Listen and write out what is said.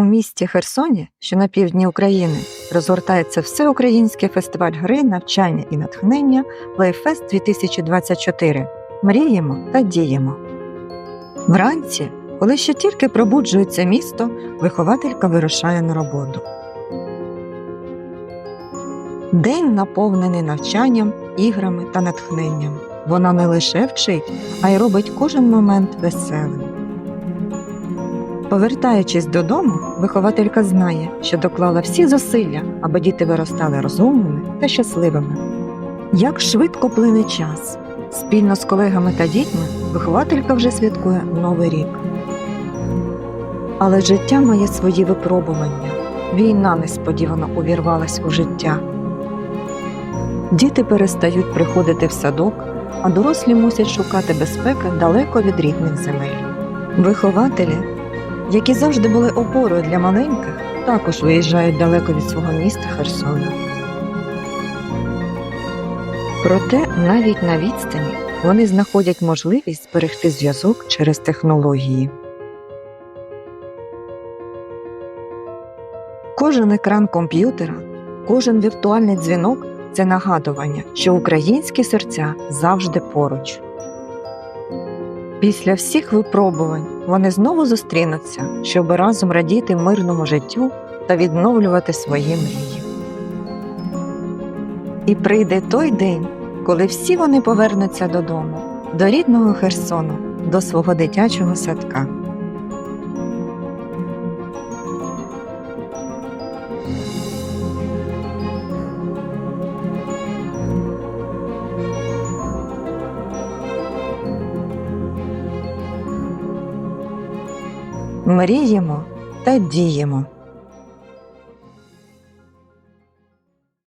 У місті Херсоні, що на півдні України, розгортається всеукраїнський фестиваль гри, навчання і натхнення Playfest 2024. Мріємо та діємо. Вранці, коли ще тільки пробуджується місто, вихователька вирушає на роботу. День наповнений навчанням, іграми та натхненням. Вона не лише вчить, а й робить кожен момент веселим. Повертаючись додому, вихователька знає, що доклала всі зусилля, аби діти виростали розумними та щасливими. Як швидко плине час. Спільно з колегами та дітьми вихователька вже святкує Новий рік. Але життя має свої випробування. Війна несподівано увірвалась у життя. Діти перестають приходити в садок, а дорослі мусять шукати безпеки далеко від рідних земель. Вихователі, які завжди були опорою для маленьких, також виїжджають далеко від свого міста Херсона. Проте навіть на відстані вони знаходять можливість зберегти зв'язок через технології. Кожен екран комп'ютера, кожен віртуальний дзвінок це нагадування, що українські серця завжди поруч. Після всіх випробувань вони знову зустрінуться, щоб разом радіти мирному життю та відновлювати свої мрії. І прийде той день, коли всі вони повернуться додому, до рідного Херсону, до свого дитячого садка. Мріємо та діємо.